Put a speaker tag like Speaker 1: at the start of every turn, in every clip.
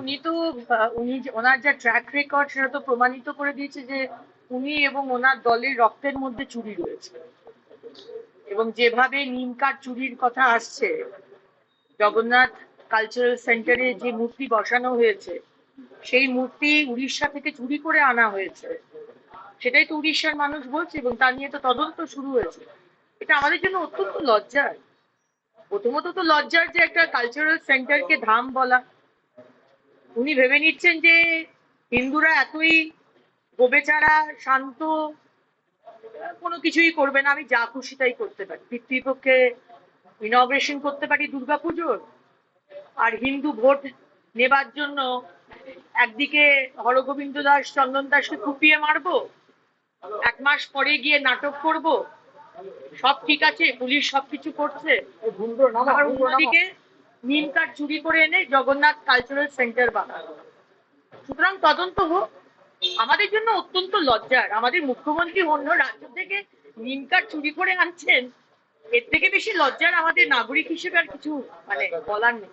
Speaker 1: উনি তো উনি ওনার যা ট্র্যাক রেকর্ড সেটা তো প্রমাণিত করে দিয়েছে যে উনি এবং ওনার দলের রক্তের মধ্যে চুরি রয়েছে। এবং যেভাবে নিম কাঠ চুরির কথা আসছে, জগন্নাথ কালচারাল সেন্টারে যে মূর্তি বসানো হয়েছে, সেই মূর্তি উড়িষ্যা থেকে চুরি করে আনা হয়েছে। সেটাই তো উড়িষ্যার মানুষ বলছে এবং তা নিয়ে তো তদন্ত শুরু হয়েছে। এটা আমাদের জন্য অত্যন্ত লজ্জার। প্রথমত তো লজ্জার যে একটা কালচারাল সেন্টারকে ধাম বলা। উনি ভেবে নিচ্ছেন যে হিন্দুরা এতই গোবেচারা, শান্ত, কোনো কিছুই করবে না, আমি যা খুশি তাই করতে পারি। পিতৃপক্ষে ইনগ্রেশন করতে পারি দুর্গাপুজোর। আর হিন্দু ভোট নেবার জন্য একদিকে হরগোবিন্দ দাস, চন্দন দাসকে কুপিয়ে মারবো, এক মাস পরে গিয়ে নাটক করব সব ঠিক আছে পুলিশ সবকিছু করছে। আর অন্যদিকে নিম কাঠ চুরি করে এনে জগন্নাথ কালচারাল সেন্টার বানানো সুতরাং তদন্ত হোক। আমাদের জন্য অত্যন্ত লজ্জার। আমাদের মুখ্যমন্ত্রী অন্য রাজ্য থেকে নিম কাঠ চুরি করে আনছেন এর থেকে বেশি লজ্জার আমাদের নাগরিক হিসেবে আর কিছু মানে বলার নেই।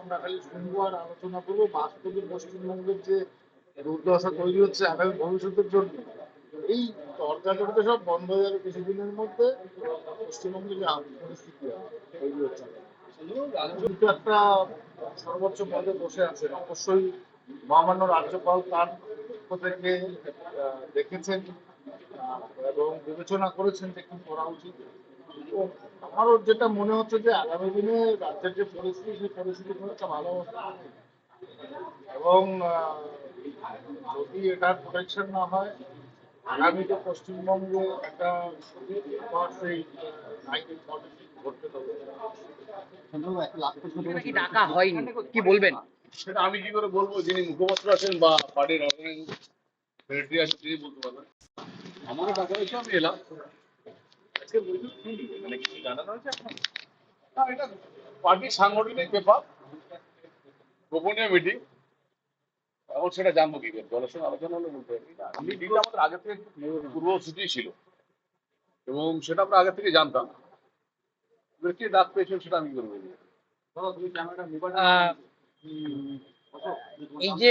Speaker 2: আমরা খালি শুনব আর আলোচনা করব। বাস্তবে পশ্চিমবঙ্গের যে দুর্দশা তৈরি হচ্ছে আগামী ভবিষ্যতের জন্য। এই তর্কাচর্চা সব বন্ধ হয়ে যাবে কিছুদিনের মধ্যে। পশ্চিমবঙ্গের যে পরিস্থিতি তৈরি হচ্ছে। কিন্তু একটা সর্বোচ্চ পদে বসে আছেন অবশ্যই মহামান্য রাজ্যপাল তার থেকে দেখেছেন এবং বিবেচনা করেছেন যে কি করা উচিত। আমারও যেটা মনে হচ্ছে যে আগামী দিনে রাজ্যের যে পরিস্থিতি, সেই পরিস্থিতি খুব একটা ভালো। এবং যদি এটার প্রোটেকশন না হয় আগামীতে পশ্চিমবঙ্গে একটা
Speaker 1: ডাকা হয়নি? কি বলবেন?
Speaker 3: সেটা আমি কি করে বলব? যিনি মুখপাত্র আছেন বা পার্টির অর্গানাইজিং সেক্রেটারি আছেন তিনি বলতে পারবেন। আমাকে টাকা হয়েছে আমি এলাম। আজকে মানে কিছু জানানো হয়েছে? না এটা পার্টির সাংগঠনিক ব্যাপার। গোপনীয় মিটিং এখন সেটা জানব কি করে? দলের সঙ্গে আলোচনা হলে বলতে মিটিংটা আমাদের আগে থেকে পূর্বসূচি ছিল। এবং সেটা আমরা আগে থেকে জানতাম। কে ডাক পেয়েছেন সেটা আমি কি করে। বলব
Speaker 4: এই যে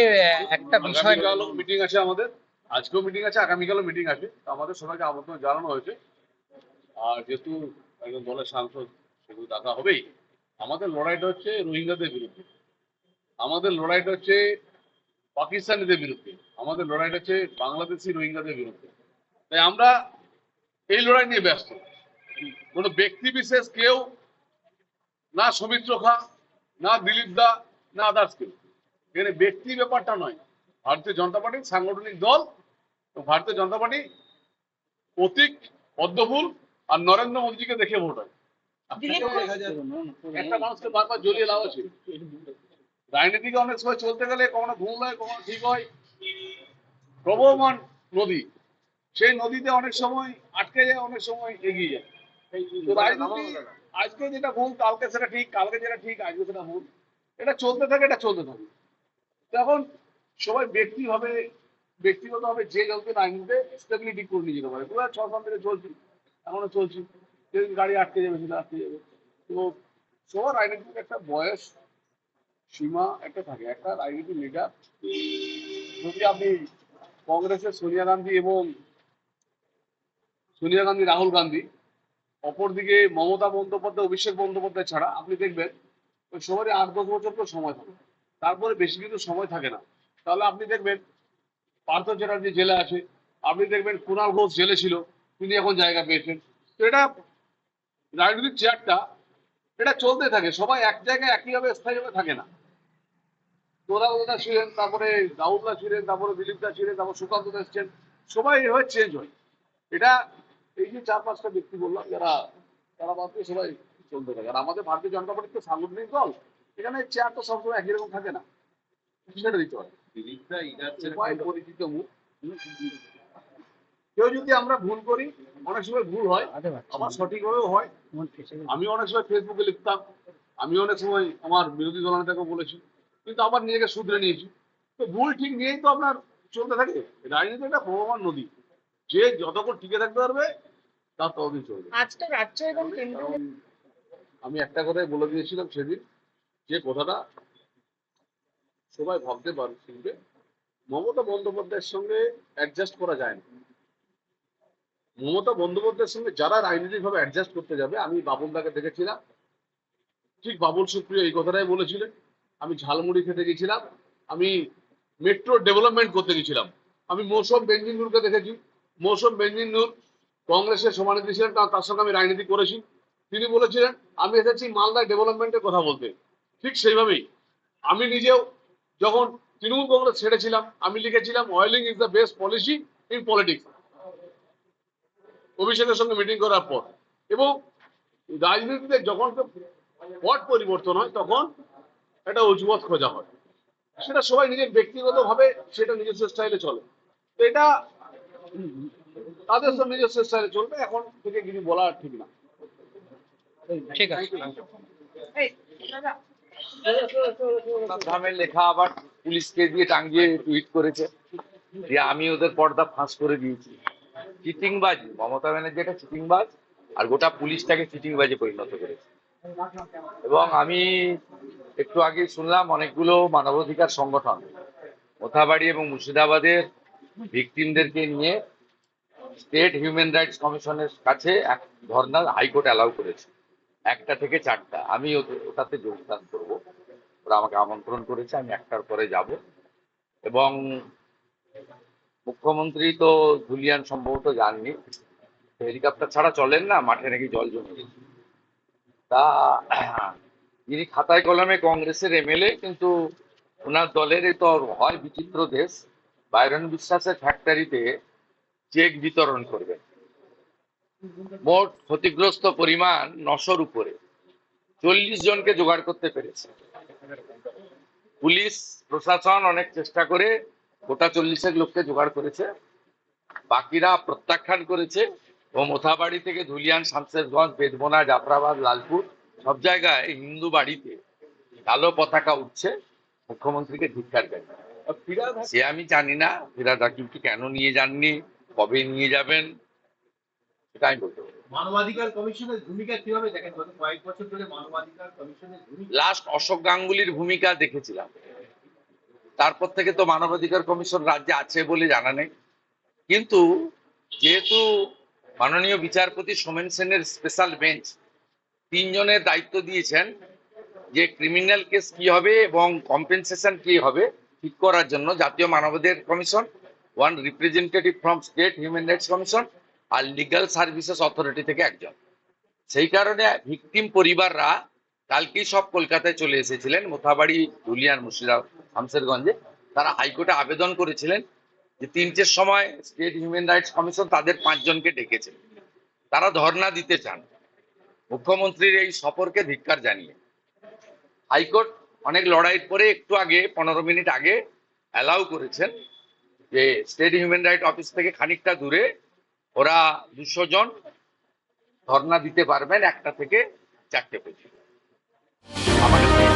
Speaker 4: একটা বিষয়
Speaker 3: মিটিং আছে আমাদের। আজকেও মিটিং আছে আগামীকালও মিটিং আছে। তো আমাদের সবাইকে আমন্ত্রণ জানানো হয়েছে। আর যেহেতু একজন দলের সাংসদ সেগুলো ডাকা হবেই। আমাদের লড়াইটা হচ্ছে রোহিঙ্গাদের বিরুদ্ধে। আমাদের লড়াইটা হচ্ছে পাকিস্তানিদের বিরুদ্ধে। আমাদের লড়াইটা হচ্ছে বাংলাদেশি রোহিঙ্গাদের বিরুদ্ধে। তাই আমরা এই লড়াই নিয়ে ব্যস্ত। কোনো ব্যক্তি বিশেষ কেউ না সৌমিত্র খা না দিলীপ দা না আদার্স কেউ। এখানে ব্যক্তি ব্যাপারটা নয়। ভারতীয় জনতা পার্টির সাংগঠনিক দল ভারতীয় জনতা পার্টি প্রতীক পদ্মফুল আর নরেন্দ্র মোদীজিকে দেখে ভোট হয়। একটা মানুষকে বারবার জড়িয়ে লাভ আছে। রাজনীতিকে অনেক সময় চলতে গেলে কখনো ভুল হয় কখনো ঠিক হয়। প্রবহমান নদী সেই নদীতে অনেক সময় আটকে যায় অনেক সময় এগিয়ে যায়। রাজনীতি আজকে যেটা ভুল কালকে সেটা ঠিক কালকে যেটা ঠিক আজকে সেটা ভুল। এটা চলতে থাকে এটা চলতে থাকে। তো এখন সবাই ব্যক্তিভাবে ব্যক্তিগতভাবে যে কাউকে রাজনীতিতে স্টেবিলিটি করে নিয়ে যেতে পারে। হাজার ছ সাল থেকে চলছি এখনও চলছি। গাড়ি আটকে যাবে সেটা আটকে যাবে। তো সবার রাজনীতির একটা বয়স সীমা একটা থাকে, একটা রাজনীতির লিডার যদি আপনি কংগ্রেসের সোনিয়া গান্ধী এবং সোনিয়া গান্ধী, রাহুল গান্ধী, অপরদিকে মমতা বন্দ্যোপাধ্যায়, অভিষেক বন্দ্যোপাধ্যায় ছাড়া, আপনি দেখবেন ওই সবারই আট দশ বছর তো সময় থাকে। তারপরে বেশি কিন্তু সময় থাকে না। তাহলে আপনি দেখবেন পার্থ চ্যাটার্জি জেলে আছে, আপনি দেখবেন কুণাল ঘোষ জেলে ছিল, তিনি এখন জায়গা পেয়েছেন। তো এটা রাজনৈতিক চেয়ারটা এটা চলতে থাকে, সবাই এক জায়গায় একইভাবে স্থায়ীভাবে থাকে না। তোরাদা ছিলেন তারপরে রাহুলদা ছিলেন তারপরে দিলীপ দিলীপদা ছিলেন তারপর সুকান্ত দাস ছিলেন সবাই এভাবে চেঞ্জ হয়। এটা এই যে চার পাঁচটা ব্যক্তি বললাম যারা তারা বাদ দিয়ে সবাই চলতে থাকে। আর আমাদের ভারতীয় জনতা পার্টির তো সাংগঠনিক দল এখানে চেয়ার তো সবসময় একই রকম থাকে না। সেটা দিতে হয়। সবাই পরিচিত মুখ। কেউ যদি আমরা ভুল করি অনেক সময় ভুল হয় আবার সঠিকভাবেও হয়। আমি অনেক সময় ফেসবুকে লিখতাম আমি অনেক সময় আমার বিরোধী দলনেতাকেও বলেছি। কিন্তু আবার নিজেকে শুধরে নিয়েছি। তো ভুল ঠিক নিয়েই তো আপনার চলতে থাকে। রাজনীতি একটা প্রবাহমান নদী।
Speaker 4: যে যতক্ষণ টিকে থাকতে পারবে তার ততদিন চলবে।
Speaker 1: আজ রাজ্য এবং কেন্দ্র
Speaker 4: আমি একটা কথাই বলে দিয়েছিলাম সেদিন যে কথাটা সবাই ভাবতে পারে শিখবে মমতা বন্দ্যোপাধ্যায়ের সঙ্গে অ্যাডজাস্ট করা যায় না। মমতা বন্দ্যোপাধ্যায়ের সঙ্গে যারা রাজনৈতিক ভাবে অ্যাডজাস্ট করতে যাবে আমি বাবুলদাকে দেখেছিলাম। ঠিক বাবুল সুপ্রিয় এই কথাটাই বলেছিলেন। আমি ঝালমুড়ি খেতে গেছিলাম, আমি মেট্রো ডেভেলপমেন্ট করতে গেছিলাম। আমি মৌসুম বেঞ্জিন নূরকে দেখেছি। মৌসুম বেঞ্জিন নূর কংগ্রেসের সমানেত্রী ছিলেন, তার সঙ্গে আমি রাজনীতি করেছি। তিনি বলেছিলেন, আমি এসেছি মালদা ডেভেলপমেন্টের কথা বলতে। ঠিক সেইভাবেই আমি নিজেও যখন তৃণমূল কংগ্রেস ছেড়েছিলাম, আমি লিখেছিলাম oiling is the best policy in politics অভিষেকের সঙ্গে মিটিং করার পর। এবং রাজনীতিতে যখন পট পরিবর্তন হয়, তখন একটা অজুমত খোঁজা হয়। সেটা সবাই নিজের ব্যক্তিগতভাবে সেটা নিজস্ব স্টাইলে চলে। তো এটা তাদের সব নিজস্ব স্টাইলে চলবে এখন থেকে কিছু বলা ঠিক না।
Speaker 5: ঠিক আছে।
Speaker 3: ধামের লেখা আবার পুলিশকে দিয়ে টাঙ্গিয়ে টুইট করেছে যে আমি ওদের পর্দা ফাঁস করে দিয়েছি। চিটিংবাজ মমতা ব্যানার্জি একটা চিটিংবাজ আর গোটা পুলিশটাকে চিটিংবাজে পরিণত করেছে। এবং আমি একটু আগে শুনলাম অনেকগুলো মানবাধিকার সংগঠন মোথাবাড়ি এবং মুর্শিদাবাদের ভিকটিমদেরকে নিয়ে স্টেট হিউম্যান রাইটস কমিশনের কাছে এক ধর্না হাইকোর্ট অ্যালাউ করেছে, একটা থেকে চারটা। আমি ওটাতে যোগদান করব। ওরা আমাকে আমন্ত্রণ করেছে, আমি একটার পরে যাব। এবং মুখ্যমন্ত্রী তো ধুলিয়ান সম্ভবত যাননি হেলিকপ্টার ছাড়া চলেন না, মাঠে নাকি জল জমে গেছে। তা যিনি খাতায় কলমে কংগ্রেসের এমএলএ, কিন্তু ওনার দলের তো হয় বিচিত্র দেশ। বাইরন বিশ্বাসের ফ্যাক্টরিতে চেক বিতরণ করবেন মোট ক্ষতিগ্রস্ত পরিমাণ নশোর উপরে। চল্লিশ জনকে জোগাড় করতে পেরেছে। পুলিশ, প্রশাসন অনেক চেষ্টা করে গোটা চল্লিশের লোককে জোগাড় করেছে। বাকিরা প্রত্যাখ্যান করেছে। ও মোথাবাড়ি থেকে ধুলিয়ান শামশেরগঞ্জ বেদবনা জাফরাবাদ লালপুর সব জায়গায় হিন্দু বাড়িতে কালো পতাকা উঠছে মুখ্যমন্ত্রীকে ধিক্কার দেন। সে আমি জানি না ফিরাদ হাকিমকে কেন নিয়ে যাননি কবে নিয়ে যাবেন সেটা আমি বলতে
Speaker 6: মানবাধিকার কমিশনের ভূমিকা কীভাবে দেখেন? গত কয়েক বছর ধরে মানবাধিকার কমিশনের ভূমিকা
Speaker 3: লাস্ট অশোক গাঙ্গুলির ভূমিকা দেখেছিলাম। তারপর থেকে তো মানবাধিকার কমিশন রাজ্যে আছে বলে জানা নেই। কিন্তু যেহেতু মাননীয় বিচারপতি সোমেন সেনের স্পেশাল বেঞ্চ তিনজনের দায়িত্ব দিয়েছেন যে ক্রিমিনাল কেস কি হবে এবং কম্পেনসেশন কি হবে ঠিক করার জন্য জাতীয় মানবাধিকার commission one representative from state human rights commission R legal services authority থেকে একজন। সেই কারণে ভিকটিম পরিবাররা কালকেই সব কলকাতায় চলে এসেছিলেন। মোথাবাড়ি, ধুলিয়ান, মুর্শিদাবাদ শামসেরগঞ্জে তারা হাইকোর্টে আবেদন করেছিলেন। যে তিনটের সময় স্টেট হিউম্যান রাইটস কমিশন তাদের পাঁচজনকে ডেকেছে। তারা ধর্ণা দিতে চান। মুখ্যমন্ত্রীর এই সফরকে ধিক্কার জানিয়ে। হাইকোর্ট অনেক লড়াইয়ের পরে একটু আগে, পনেরো মিনিট আগে, অ্যালাউ করেছেন যে স্টেট হিউম্যান রাইট অফিস থেকে খানিকটা দূরে ওরা দুশো জন ধর্ণা দিতে পারবেন একটা থেকে চারটে পর্যন্ত। আমাদের